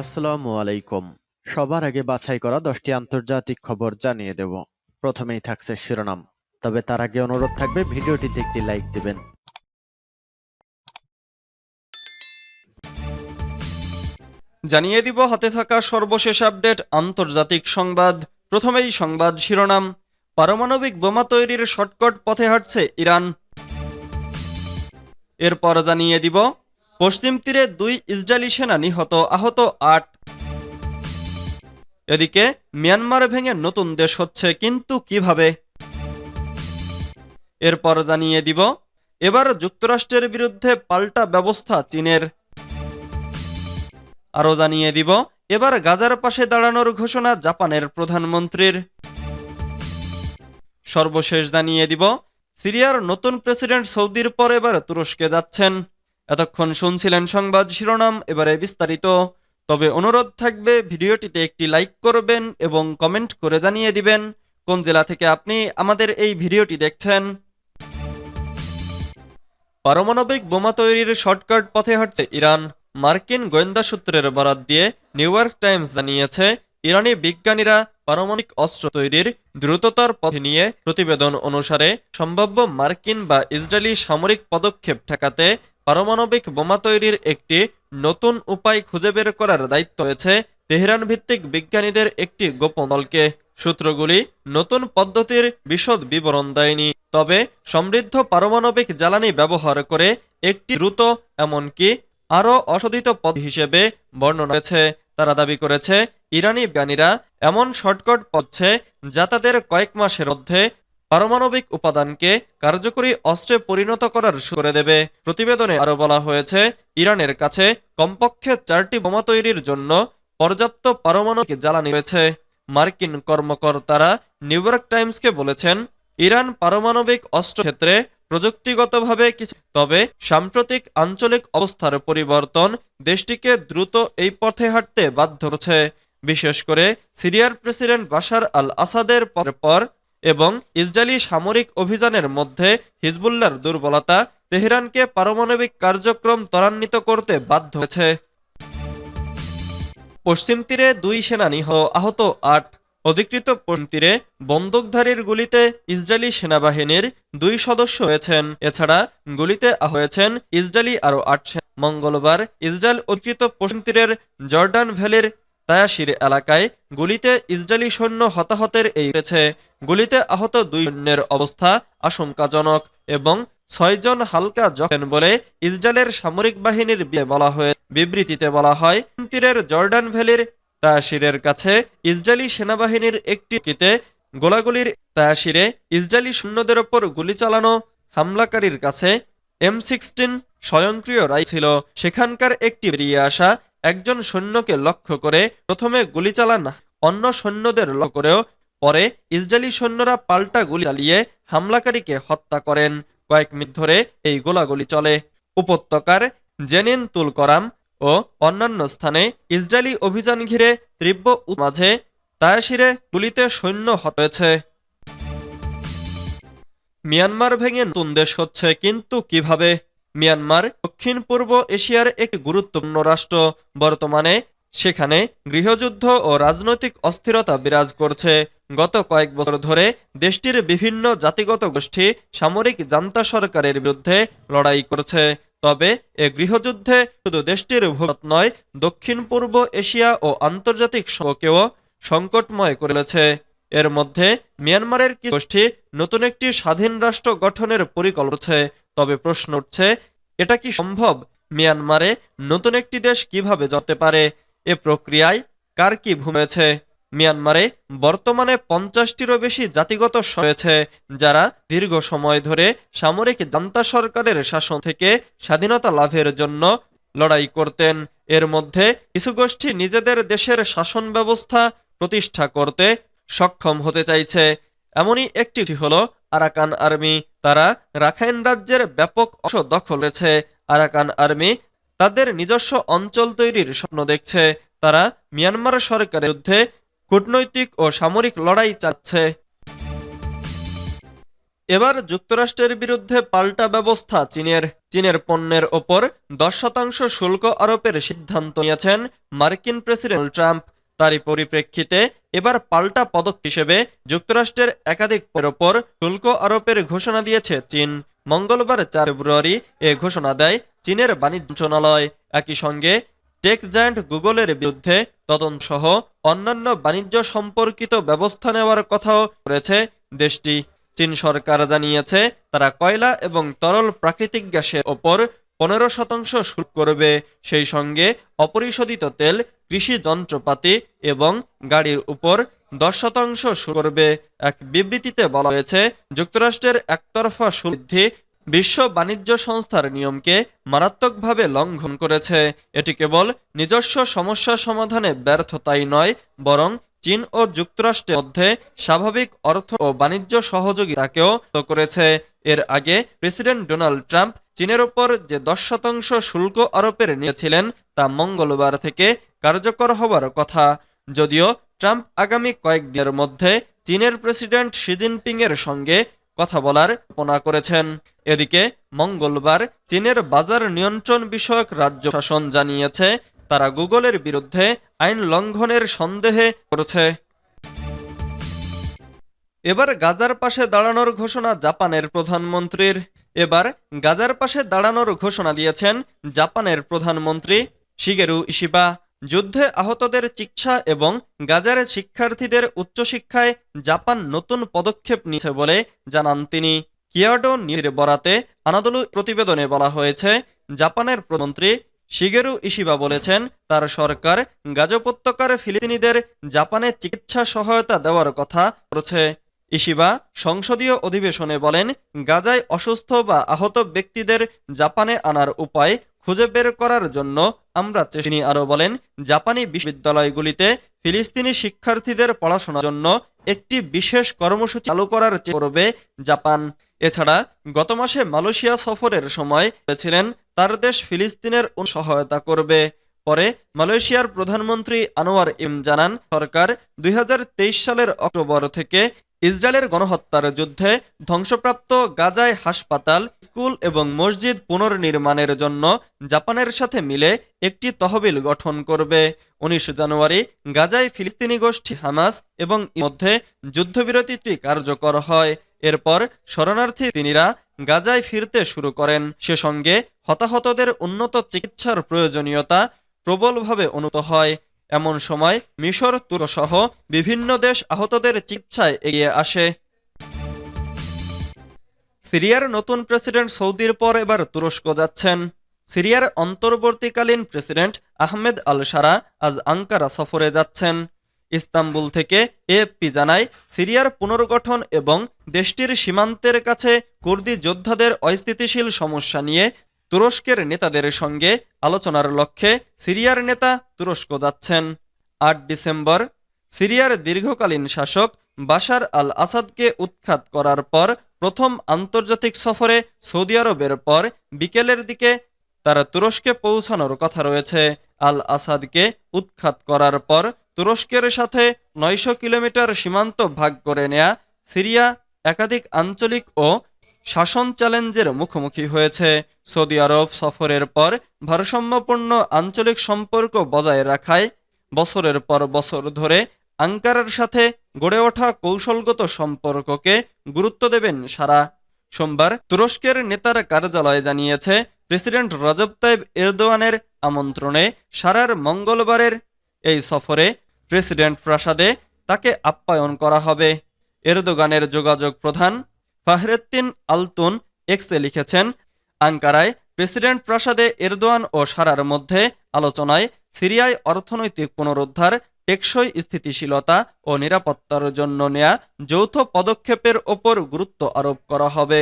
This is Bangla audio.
আসসালামু আলাইকুম। সবার আগে বাছাই করা দশটি আন্তর্জাতিক খবর জানিয়ে দেব। প্রথমেই থাকছে শিরোনাম। তবে তার আগে অনুরোধ থাকবে, ভিডিওটিতে একটি লাইক দিবেন। জানিয়ে দিব, হাতে থাকা সর্বশেষ আপডেট, আন্তর্জাতিক সংবাদ। প্রথমেই সংবাদ শিরোনাম। পারমাণবিক বোমা তৈরির শর্টকাট পথে হাঁটছে ইরান। এরপর জানিয়ে দিব পশ্চিম তীরে দুই ইসরায়েলি সেনা নিহত, আহত আট। এদিকে মিয়ানমার ভেঙে নতুন দেশ হচ্ছে কিন্তু কীভাবে? এরপর জানিয়ে দিব, এবার যুক্তরাষ্ট্রের বিরুদ্ধে পাল্টা ব্যবস্থা চীনের। আরও জানিয়ে দিব, এবার গাজার পাশে দাঁড়ানোর ঘোষণা জাপানের প্রধানমন্ত্রীর। সর্বশেষ জানিয়ে দিব, সিরিয়ার নতুন প্রেসিডেন্ট সৌদির পর এবার তুরস্কে যাচ্ছেন। এতক্ষণ শুনছিলেন সংবাদ শিরোনাম, এবারে বিস্তারিত। তবে অনুরোধ থাকবে, ভিডিওটিতে একটি লাইক করবেন এবং কমেন্ট করে জানিয়ে দিবেন কোন জেলা থেকে আপনি আমাদের এই ভিডিওটি দেখছেন। পারমাণবিক বোমা তৈরির শর্টকাট পথে হাঁটছে ইরান। মার্কিন গোয়েন্দা সূত্রের বরাত দিয়ে নিউ ইয়র্ক টাইমস জানিয়েছে, ইরানি বিজ্ঞানীরা পারমাণবিক অস্ত্র তৈরির দ্রুততার পথে নিয়ে প্রতিবেদন অনুসারে সম্ভাব্য মার্কিন বা ইসরায়েলি সামরিক পদক্ষেপ ঠেকাতে পারমাণবিক বোমা তৈরির একটি নতুন উপায় খুঁজে বের করার দায়িত্ব রয়েছে তেহরান ভিত্তিক বিজ্ঞানীদের একটি গোপন দলকে। সূত্রগুলি নতুন পদ্ধতির বিশদ বিবরণ দেয়নি, তবে সমৃদ্ধ পারমাণবিক জ্বালানি ব্যবহার করে একটি দ্রুত, এমনকি আরও অশোধিত পদ হিসেবে বর্ণনা করেছে তারা দাবি করেছে, ইরানি বিজ্ঞানীরা এমন শর্টকট পথছে যা তাদের কয়েক মাসের মধ্যে পারমাণবিক উপাদানকে কার্যকরী অস্ত্রে পরিণত করার করে দেবে। প্রতিবেদনে আরও বলা হয়েছে, ইরানের কাছে কমপক্ষে চারটি বোমা তৈরির জন্য পর্যাপ্ত পারমাণবিক জ্বালানি রয়েছে। মার্কিন কর্মকর্তারা নিউ ইয়র্ক টাইমসকে বলেছেন, ইরান পারমাণবিক অস্ত্র ক্ষেত্রে প্রযুক্তিগতভাবে কিছু তবে সাম্প্রতিক আঞ্চলিক অবস্থার পরিবর্তন দেশটিকে দ্রুত এই পথে হাঁটতে বাধ্য করছে। বিশেষ করে সিরিয়ার প্রেসিডেন্ট বাশার আল আসাদের পর পর এবং ইসরায়েলি সামরিক অভিযানের মধ্যে হিজবুল্লার দুর্বলতা তেহরানকে পারমাণবিক কার্যক্রম ত্বরান্বিত করতে বাধ্য হয়েছে। পশ্চিম তীরে দুই সেনা নিহ আহত আট। অধিকৃত তীরে বন্দুকধারীর গুলিতে ইসরায়েলি সেনাবাহিনীর দুই সদস্য হয়েছেন এছাড়া গুলিতে হয়েছেন ইসরায়েলি আরও আট মঙ্গলবার ইসরায়েল অধিকৃত পশ্চিম তীরের জর্ডান ভ্যালির তায়াশির এলাকায় গুলিতে ইসরায়েলি সৈন্য হতাহতের এই হয়েছে। গুলিতে আহত দুই সৈন্যের অবস্থা আশঙ্কাজনক এবং ছয়জন হালকা জখেন বলে ইসরায়েলের সামরিক বাহিনীর বলা হয়ে বিবৃতিতে বলা হয়। তীরের জর্ডান ভ্যালির তায়াশিরের কাছে ইসরায়েলি সেনাবাহিনীর একটি গোলাগুলির তায়াশিরে ইসরায়েলি সৈন্যদের ওপর গুলি চালানো হামলাকারীর কাছে এম সিক্সটিন স্বয়ংক্রিয় রাই ছিল। সেখানকার একটি বেরিয়ে আসা একজন সৈন্যকে লক্ষ্য করে প্রথমে গুলি চালান, অন্য সৈন্যদের লক্ষ্য করেও, পরে ইসরায়েলি সৈন্যরা পাল্টা গুলি চালিয়ে হামলাকারীকে হত্যা করেন। কয়েক মিনিট ধরে এই গোলাগুলি চলে। উপত্যকার জেনিন তুল করাম ও অন্যান্য স্থানে ইসরায়েলি অভিযান ঘিরে তীব্র মাঝে তায়াশিরে গুলিতে সৈন্য হত হয়েছে। মিয়ানমার ভেঙে নতুন দেশ হচ্ছে কিন্তু কীভাবে? মিয়ানমার দক্ষিণ পূর্ব এশিয়ার একটি গুরুত্বপূর্ণ রাষ্ট্র। বর্তমানে সেখানে গৃহযুদ্ধ ও রাজনৈতিক অস্থিরতা বিরাজ করছে। গত কয়েক বছর ধরে দেশটির বিভিন্ন জাতিগত গোষ্ঠী সামরিক জান্তা সরকারের বিরুদ্ধে লড়াই করছে। তবে এ গৃহযুদ্ধে শুধু দেশটির ভূত নয়, দক্ষিণ পূর্ব এশিয়া ও আন্তর্জাতিক সঙ্গকেও সংকটময় করেছে এর মধ্যে মিয়ানমারের কিছু গোষ্ঠী নতুন একটি স্বাধীন রাষ্ট্র গঠনের পরিকল্পনা। তবে প্রশ্ন উঠছে, এটা কি সম্ভব? মিয়ানমারে নতুন একটি দেশ কীভাবে যেতে পারে? এ প্রক্রিয়ায় কার কি ভূমেছে মিয়ানমারে বর্তমানে পঞ্চাশটিরও বেশি জাতিগত রয়েছে, যারা দীর্ঘ সময় ধরে সামরিক জান্তা সরকারের শাসন থেকে স্বাধীনতা লাভের জন্য লড়াই করতেন। এর মধ্যে কিছু গোষ্ঠী নিজেদের দেশের শাসন ব্যবস্থা প্রতিষ্ঠা করতে সক্ষম হতে চাইছে। এমনই একটি হল আরাকান আর্মি। তারা রাখাইন রাজ্যের ব্যাপক অংশ দখল রয়েছে আরাকান আর্মি তাদের নিজস্ব অঞ্চল তৈরির স্বপ্ন দেখছে। তারা মিয়ানমার সরকারের বিরুদ্ধে কূটনৈতিক ও সামরিক লড়াই চাচ্ছে এবার যুক্তরাষ্ট্রের বিরুদ্ধে পাল্টা ব্যবস্থা চীনের। চীনের পণ্যের ওপর দশ শতাংশ শুল্ক আরোপের সিদ্ধান্ত নিয়েছেন মার্কিন প্রেসিডেন্ট ট্রাম্প। তারই পরিপ্রেক্ষিতে এবার পাল্টা পদক হিসেবে যুক্তরাষ্ট্রের একাধিক ওপর শুল্ক আরোপের ঘোষণা দিয়েছে চীন। মঙ্গলবার চার ফেব্রুয়ারি এ ঘোষণা দেয় চীনের বাণিজ্য মন্ত্রণালয়। একই সঙ্গে টেক জায়ান্ট গুগলের বিরুদ্ধে তদন্ত সহ অন্যান্য বাণিজ্য সম্পর্কিত ব্যবস্থা নেওয়ার কথাও করেছে দেশটি। চীন সরকার জানিয়েছে, তারা কয়লা এবং তরল প্রাকৃতিক গ্যাসের ওপর পনেরো শতাংশ শুল্ক করবে। সেই সঙ্গে অপরিশোধিত তেল, কৃষি যন্ত্রপাতি এবং গাড়ির উপর দশ শতাংশ শুরু করবে। এক বিবৃতিতে বলা হয়েছে, যুক্তরাষ্ট্রের একতরফা শুদ্ধি বিশ্ব বাণিজ্য সংস্থার নিয়মকে মারাত্মকভাবে লঙ্ঘন করেছে। এটি কেবল নিজস্ব সমস্যা সমাধানে ব্যর্থতাই নয়, বরং চীন ও যুক্তরাষ্ট্রের মধ্যে স্বাভাবিক অর্থ ও বাণিজ্য সহযোগিতাকেও করেছে। এর আগে প্রেসিডেন্ট ডোনাল্ড ট্রাম্প চীনের ওপর যে দশ শতাংশ শুল্ক আরোপের নিয়েছিলেন তা মঙ্গলবার থেকে কার্যকর হবার কথা। যদিও ট্রাম্প আগামী কয়েকদিনের মধ্যে চীনের প্রেসিডেন্ট শি জিনপিং এর সঙ্গে কথা বলার কল্পনা করেছেন। এদিকে মঙ্গলবার চীনের বাজার নিয়ন্ত্রণ বিষয়ক রাজ্য শাসন জানিয়েছে, তারা গুগলের বিরুদ্ধে আইন লঙ্ঘনের সন্দেহে করেছে এবার গাজার পাশে দাঁড়ানোর ঘোষণা জাপানের প্রধানমন্ত্রীর। এবার গাজার পাশে দাঁড়ানোর ঘোষণা দিয়েছেন জাপানের প্রধানমন্ত্রী শিগেরু ইশিবা। যুদ্ধে আহতদের চিকিৎসা এবং গাজার শিক্ষার্থীদের উচ্চশিক্ষায় জাপান নতুন পদক্ষেপ নিয়েছে বলে জানান তিনি। কিয়াডো নির বরাতে আনাদলু প্রতিবেদনে বলা হয়েছে, জাপানের প্রধানমন্ত্রী শিগেরু ইশিবা বলেছেন, তার সরকার গাজা উপত্যকার ফিলিস্তিনিদের জাপানে চিকিৎসা সহায়তা দেওয়ার কথা করেছে ইশিবা সংসদীয় অধিবেশনে বলেন, গাজায় অসুস্থ বা আহত ব্যক্তিদের জাপানে আনার উপায় খুঁজে বের করার জন্য আমরা তিনি আরও বলেন, জাপানি বিশ্ববিদ্যালয়গুলিতে ফিলিস্তিনি শিক্ষার্থীদের পড়াশোনার জন্য একটি বিশেষ কর্মসূচি চালু করার করবে জাপান। এছাড়া, গত মাসে মালয়েশিয়া সফরের সময় বলেছিলেন, তার দেশ ফিলিস্তিনের সহায়তা করবে। পরে মালয়েশিয়ার প্রধানমন্ত্রী আনোয়ার ইম জানান সরকার দুই হাজার তেইশ সালের অক্টোবর থেকে ইসরায়েলের গণহত্যার যুদ্ধে ধ্বংসপ্রাপ্ত গাজায় হাসপাতাল, স্কুল এবং মসজিদ পুনর্নির্মাণের জন্য জাপানের সাথে মিলে একটি তহবিল গঠন করবে। উনিশ জানুয়ারি গাজায় ফিলিস্তিনি গোষ্ঠী হামাস এবং মধ্যে যুদ্ধবিরতিটি কার্যকর হয়। এরপর শরণার্থী তিনিরা গাজায় ফিরতে শুরু করেন। সে সঙ্গে হতাহতদের উন্নত চিকিৎসার প্রয়োজনীয়তা প্রবলভাবে অনুত হয়। এমন সময় মিশর তুরসহ বিভিন্ন দেশ আহতদের চিকিৎসায় এগিয়ে আসে। সিরিয়ার নতুন প্রেসিডেন্ট সৌদির পর এবার তুরস্ক যাচ্ছেন। সিরিয়ার অন্তর্বর্তীকালীন প্রেসিডেন্ট আহমেদ আল সারা আজ আঙ্কারা সফরে যাচ্ছেন। ইস্তাম্বুল থেকে এএফপি জানায়, সিরিয়ার পুনর্গঠন এবং দেশটির সীমান্তের কাছে কুর্দি যোদ্ধাদের অস্থিতিশীল সমস্যা নিয়ে তুরস্কের নেতাদের সঙ্গে আলোচনার লক্ষ্যে সিরিয়ার নেতা তুরস্ক যাচ্ছেন। আট ডিসেম্বর, সিরিয়ার দীর্ঘকালীন শাসক বাশার আল আসাদকে উৎখাত করার পর প্রথম আন্তর্জাতিক সফরে সৌদি আরবের পর বিকেলের দিকে তারা তুরস্কে পৌঁছানোর কথা রয়েছে। আল আসাদকে উৎখাত করার পর তুরস্কের সাথে নয়শো কিলোমিটার সীমান্ত ভাগ করে নেয়া সিরিয়া একাধিক আঞ্চলিক ও শাসন চ্যালেঞ্জের মুখোমুখি হয়েছে। সৌদি আরব সফরের পর ভারসাম্যপূর্ণ আঞ্চলিক সম্পর্ক বজায় রাখায় বছরের পর বছর ধরে আঙ্কারার সাথে গড়ে ওঠা কৌশলগত সম্পর্ককে গুরুত্ব দেবেন সারা। সোমবার তুরস্কের নেতার কার্যালয় জানিয়েছে, প্রেসিডেন্ট রজব তাইব এরদোয়ানের আমন্ত্রণে সারার মঙ্গলবারের এই সফরে প্রেসিডেন্ট প্রাসাদে তাকে আপ্যায়ন করা হবে। এরদোগানের যোগাযোগ প্রধান ফাহরেদ্দিন আলতুন এক্সে লিখেছেন, আঙ্কারায় প্রেসিডেন্ট প্রাসাদে এরদোয়ান ও সারার মধ্যে আলোচনায় সিরিয়ায় অর্থনৈতিক পুনরুদ্ধার, টেকসই স্থিতিশীলতা ও নিরাপত্তার জন্য নেয়া যৌথ পদক্ষেপের ওপর গুরুত্ব আরোপ করা হবে।